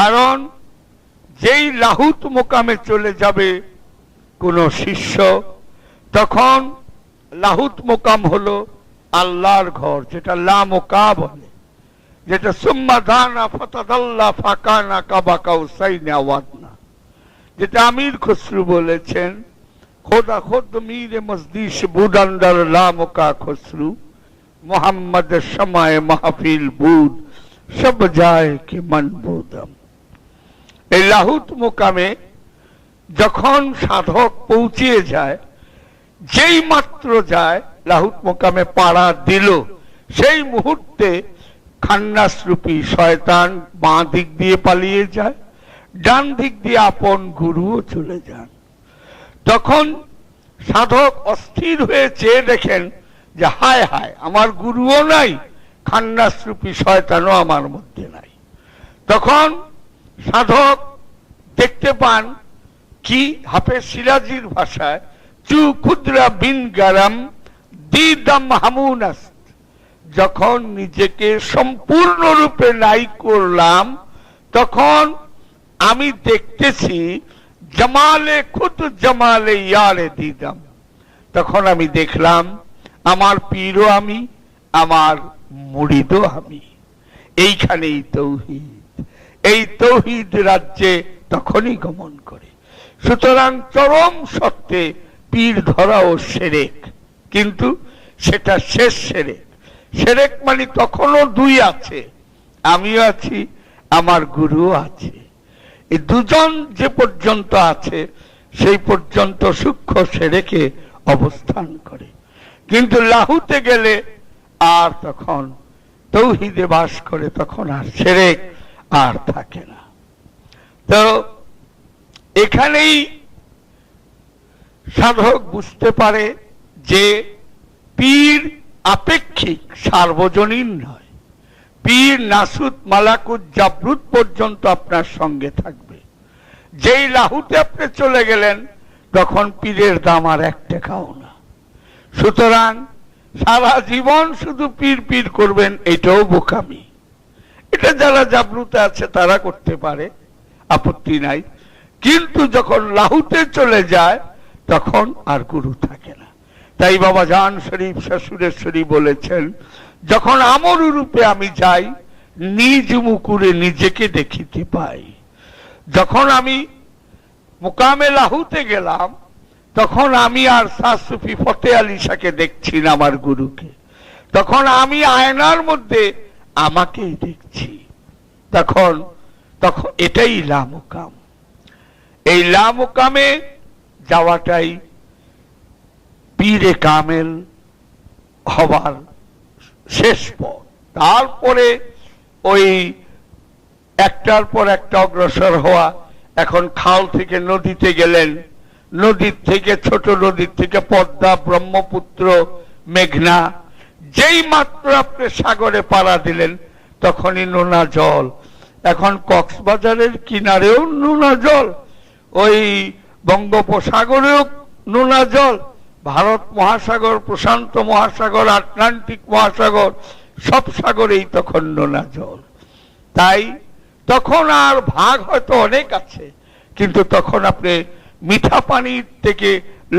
কারণ যেই লাহুত মোকামে চলে যাবে কোন শিষ্য, তখন লাহুত মোকাম হলো আল্লাহর ঘর, যেটা লামোকা বলে, যেটা সুম্মা দানা ফতাদাল্লা ফাকানা কাবা কাউসাইনা ওয়াদনা, যেটা আমির খসরু বলেছেন, খোদা খোদ মীর মসদিশ বুদান্দার লামোকা খসরু মোহাম্মদ সময় মাহফিল বুদ, সব যায় কি মন বুদম এই লাহুত মোকামে যখন সাধক পৌঁছিয়ে যায়, যেই মাত্র যায়, লাহুত মোকামে পাড়া দিল। সেই মুহূর্তে খান্নাসরূপী শয়তান বাঁ দিক দিয়ে পালিয়ে যায়, ডান দিক দিয়ে আপন গুরুও চলে যান। তখন সাধক অস্থির হয়ে চেয়ে দেখেন যে, হায় হায়, আমার গুরুও নাই, খান্নাসরূপী শয়তানও আমার মধ্যে নাই। তখন সাধক দেখতে পান কি হাফেজ সিরাজির ভাষায়, চু ক্ষুদ্রা বিন গারাম দিদম হামুনাস যখন নিজেকে সম্পূর্ণরূপে নাই করলাম, তখন আমি দেখতেছি, জামালে খুদ, জামালে ইয়ারে দিদাম তখন আমি দেখলাম, আমার পীরও আমি, আমার মুড়িদও আমি। এইখানেই তৌহিদ। এই তৌহিদ রাজ্যে তখনই গমন করে। সুতরাং চরম সত্ত্বে পীর ধরাও সেরেক। কিন্তু সেটা শেষ সেরেক। সেরেক মানে তখনও দুই আছে। আমিও আছি, আমার গুরুও আছে। এই দুজন যে পর্যন্ত আছে, সেই পর্যন্ত সূক্ষ্ম সেরেকে অবস্থান করে। কিন্তু লাহুতে গেলে আর তখন, তৌহিদে বাস করে, তখন আর সেরেক। আর থাকে না। তো এখানেই সাধক বুঝতে পারে যে পীর আপেক্ষিক, সার্বজনীন নয়। পীর নাসুদ মালাকুদ জাবরুত পর্যন্ত আপনার সঙ্গে থাকবে। যেই লাহুতে আপনি চলে গেলেন, তখন পীরের দাম আর এক টাকাও না। সুতরাং সারা জীবন শুধু পীর পীর করবেন, এটাও বোকামি। এটা যারা জাবরুতে আছে তারা করতে পারে, আপত্তি নাই। কিন্তু যখন লাহুতে চলে যায়, তখন আর গুরু থাকে না। তাই বাবা জান শরীফ শ্বশুরেশ্বরী বলেছেন, যখন আমর রূপে আমি যাই, নিজ মুকুরে নিজেকে দেখিতে পাই। যখন আমি মুকামে লাহুতে গেলাম, তখন আমি আর সাসুফি ফতে আলী দেখছি না আমার গুরুকে। তখন আমি আয়নার মধ্যে আমাকেই দেখছি। তখন তখন এটাই লামুকাম। এই লামুকামে যাওয়াটাই পীরে কামেল হবার শেষ পথ। তারপরে ওই একটার পর একটা অগ্রসর হওয়া, এখন খাল থেকে নদীতে গেলেন। নদীর থেকে, ছোট নদীর থেকে পদ্মা, ব্রহ্মপুত্র, মেঘনা যেই মাত্র আপনি সাগরে পাড়া দিলেন, তখনই নোনা জল। এখন কক্সবাজারের কিনারেও নোনা জল, ওই বঙ্গোপসাগরেও নোনা জল, ভারত মহাসাগর, প্রশান্ত মহাসাগর, আটলান্টিক মহাসাগর, সব সাগরেই তখন নোনা জল। তাই তখন আর ভাগ হয়তো অনেক আছে, কিন্তু তখন আপনি মিঠা পানির থেকে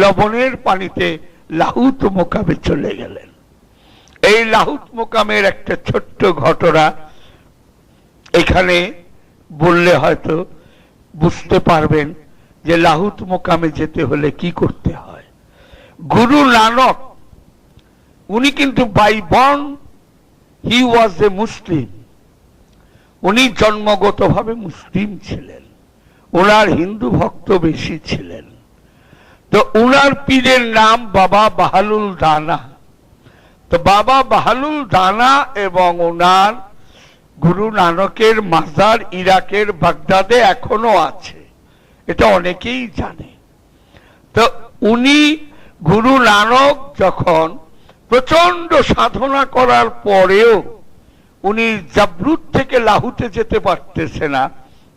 লবণের পানিতে লাহুত মোকাবে চলে গেলেন। এই লাহুত মোকামের একটা ছোট্ট ঘটনা এখানে বললে হয়তো বুঝতে পারবেন যে লাহুত মোকামে যেতে হলে কি করতে হয়। গুরু নানক, উনি কিন্তু বাই বর্ন, হি ওয়াজ এ মুসলিম। উনি জন্মগতভাবে মুসলিম ছিলেন। ওনার হিন্দু ভক্ত বেশি ছিলেন। তো উনার পীরের নাম বাবা বাহালুল দানা। তো বাবা বাহালুল দানা এবং ওনার গুরু নানকের মাজার ইরাকের বাগদাদে এখনও আছে। এটা অনেকেই জানে। তো উনি গুরু নানক যখন প্রচণ্ড সাধনা করার পরেও উনি জাবরুত থেকে লাহুতে যেতে পারতেছে না,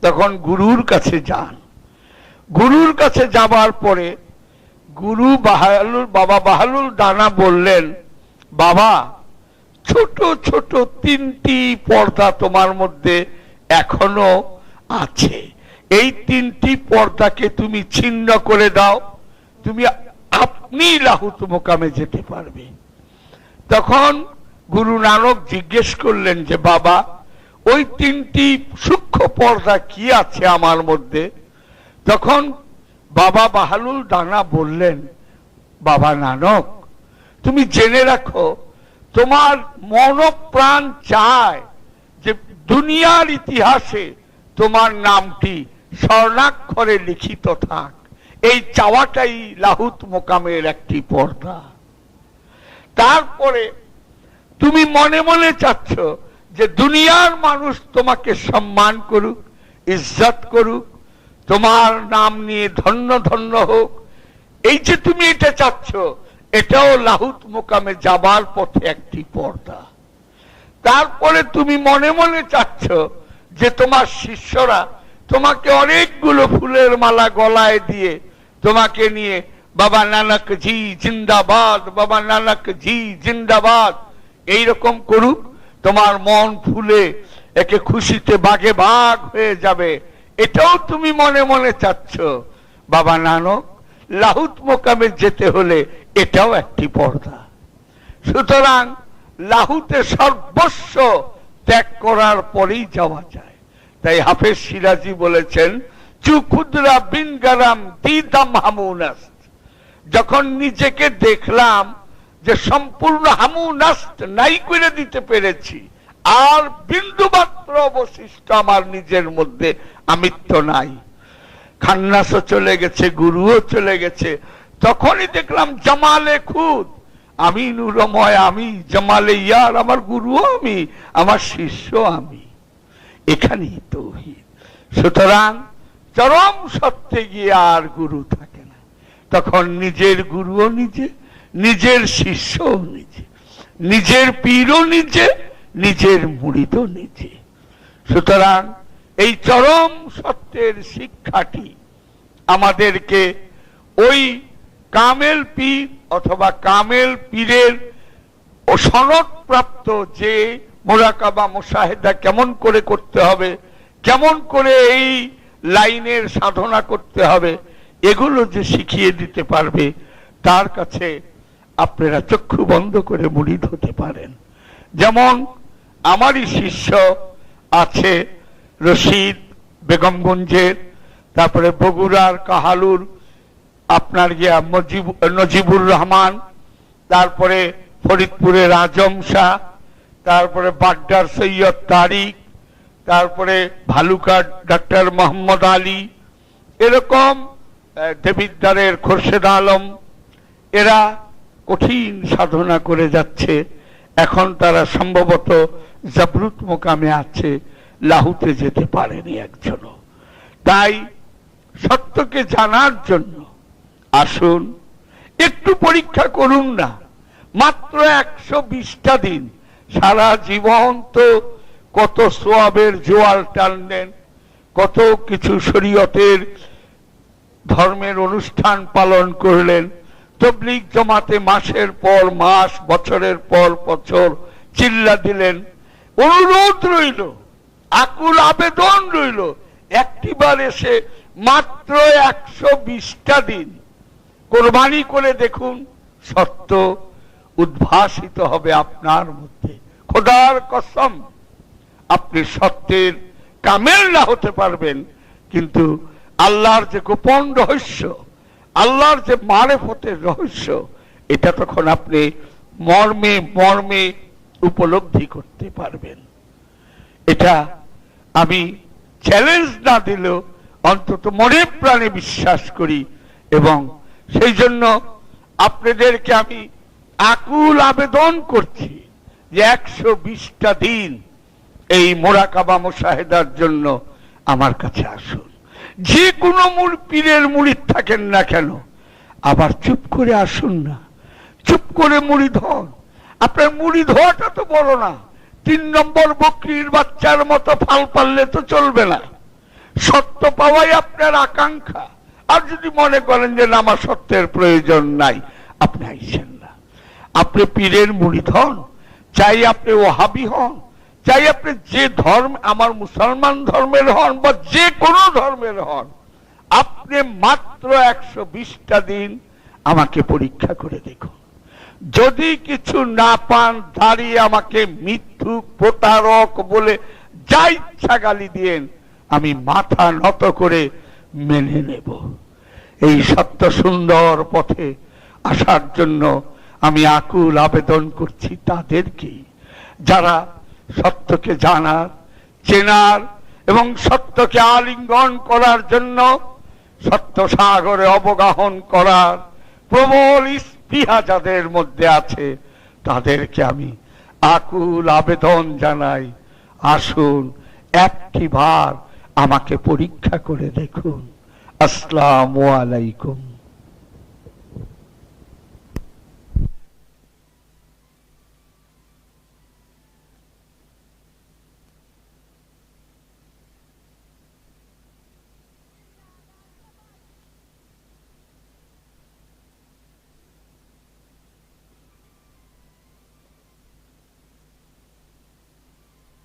তখন গুরুর কাছে যান। গুরুর কাছে যাবার পরে গুরু বাহালুল, বাবা বাহালুল দানা বললেন বাবা, ছোট ছোট তিনটি পর্দা তোমার মধ্যে এখনও আছে। এই তিনটি পর্দাকে তুমি ছিন্ন করে দাও। তুমি আপনি লাহুত মোকামে যেতে পারবে। তখন গুরু নানক জিজ্ঞেস করলেন যে, বাবা, ওই তিনটি সূক্ষ্ম পর্দা কি আছে আমার মধ্যে? তখন বাবা বাহালুল দানা বললেন, বাবা নানক তুমি জেনে রাখো, তোমার মনপ্রাণ চায় যে দুনিয়ার ইতিহাসে তোমার নামটি স্বর্ণাক্ষরে লিখিত থাক। এই চাওয়াটাই লাহুত মোকামের একটি পর্দা। তারপরে তুমি মনে মনে চাচ্ছ যে দুনিয়ার মানুষ তোমাকে সম্মান করুক, ইজ্জত করুক, তোমার নাম নিয়ে ধন্য ধন্য হোক। এই যে তুমি এটা চাচ্ছ এটাও লাহুত মোকামে যাবার পথে একটি পর্দা। তারপরে তুমি মনে মনে চাচ্ছ যে তোমার শিষ্যরা তোমাকে অনেকগুলো ফুলের মালা গলায় দিয়ে তোমাকে নিয়ে, বাবা নানক জি, জিন্দাবাদ, বাবা নানক জি, জিন্দাবাদ। এইরকম করুক, তোমার মন ফুলে একে খুশিতে বাগে বাঘ হয়ে যাবে। এটাও তুমি মনে মনে চাচ্ছ, বাবা নানক, লাহুত মোকামে যেতে হলে এটাও একটি পর্দা। সুতরাং লাহুতে সর্বস্ব ত্যাগ করার পরেই যাওয়া যায়। তাই হাফেজ সিরাজি বলেছেন চুকুদরা বিন গারাম দিদাম হামুনাস্ত। যখন নিজেকে দেখলাম যে সম্পূর্ণ হামুনাস্ত নাই করে দিতে পেরেছি, আর বিন্দু মাত্র অবশিষ্ট আমার নিজের মধ্যে আমিত্ব নাই। খান্নাসও চলে গেছে, গুরুও চলে গেছে। তখনই দেখলাম জামালে খুদ। আমি নুরময় আমি, জামালে ইয়ার, আমার গুরুও আমি, আমার শিষ্য আমি। এখানেই তৌহিদ। সুতরাং চরম সত্যে গিয়ে আর গুরু থাকে না। তখন নিজের গুরুও নিজে, নিজের শিষ্যও নিজে, নিজের পীরও নিজে, নিজের মুড়িদও নিজে। সুতরাং এই চরম সত্যের শিক্ষাটি আমাদেরকে ওই কামেল পীর অথবা কামেল পীরের সনদ প্রাপ্ত যে মোরাকাবা মোশাহেদা কেমন করে করতে হবে, কেমন করে এই লাইনের সাধনা করতে হবে, এগুলো যে শিখিয়ে দিতে পারবে, তার কাছে আপনারা চক্ষু বন্ধ করে মুড়িদ হতে পারেন। যেমন আমারই শিষ্য আছে রশিদ বেগমগঞ্জের, তারপরে বগুড়ার কাহালুর আপনার গিয়া নজিবুর রহমান তারপরে ফরিদপুরের আজম শাহ তারপরে বাড্ডার সৈয়দ তারিক তারপরে ভালুকার ডাক্তার মোহাম্মদ আলী এরকম আহ, দেবিদ্বারের খোরশেদ আলম এরা কঠিন সাধনা করে যাচ্ছে। এখন তারা সম্ভবত জাবরুত মোকামে আছে লাহুতে যেতে পারেনি একজনও। তাই সত্যকে জানার জন্য আসুন, একটু পরীক্ষা করুন না। মাত্র একশো বিশটা দিন, সারা জীবন তো কত সোয়াবের জোয়াল টানলেন, কত কিছু শরীয়তের ধর্মের অনুষ্ঠান পালন করলেন। তবলিগ জমাতে মাসের পর মাস, বছরের পর বছর চিল্লা দিলেন। অনুরোধ রইল, আকুল আবেদন রইল, একটিবার এসে মাত্র একশো বিশটা দিন কোরবানি করে দেখুন, সত্য উদ্ভাসিত হবে আপনার মধ্যে। খোদার কসম, আপনি সত্যের কামেল না হতে পারবেন, কিন্তু আল্লাহর যে গোপন রহস্য, আল্লাহর যে মারেফতের রহস্য, এটা তখন আপনি মর্মে মর্মে উপলব্ধি করতে পারবেন। এটা আমি চ্যালেঞ্জ না দিলেও অন্তত মনে প্রাণে বিশ্বাস করি এবং সেই জন্য আপনাদেরকে আমি আকুল আবেদন করছি যে একশো বিশটা দিন এই মোরাকাবা মোশাহেদার জন্য আমার কাছে আসুন। যে কোনো মূল পীরের মুড়িদ থাকেন না কেন, আবার চুপ করে আসুন না। চুপ করে মুড়ি ধন আপনার মুড়ি ধোয়াটা তো বড় না। তিন নম্বর বকরির বাচ্চার মতো ফাল পারলে তো চলবে না। সত্য পাওয়াই আপনার আকাঙ্ক্ষা। আর যদি মনে করেন যে না, আমার সত্যের প্রয়োজন নাই, আপনি আইসেন না। আপনি পীরের মুড়ি হন চাই আপনি ওহাবি হন, চাই আপনি যে ধর্ম, আমার মুসলমান ধর্মের হন বা যে কোনো ধর্মের হন, আপনি মাত্র একশো বিশটা দিন আমাকে পরীক্ষা করে দেখুন। যদি কিছু না পান, দাঁড়িয়ে আমাকে মৃত্যু প্রতারক বলে যা ইচ্ছা গালি দিয়েন, আমি মাথা নত করে মেনে নেব। এই সত্য সুন্দর পথে আসার জন্য আমি আকুল আবেদন করছি তাদেরকে, যারা সত্যকে জানার, চেনার এবং সত্যকে আলিঙ্গন করার জন্য সত্য সাগরে অবগাহন করার প্রবল স্পৃহা যাদের মধ্যে আছে, তাদেরকে আমি আকুল আবেদন জানাই। আসুন একটি বার আমাকে পরীক্ষা করে দেখুন। আসসালামু আলাইকুম।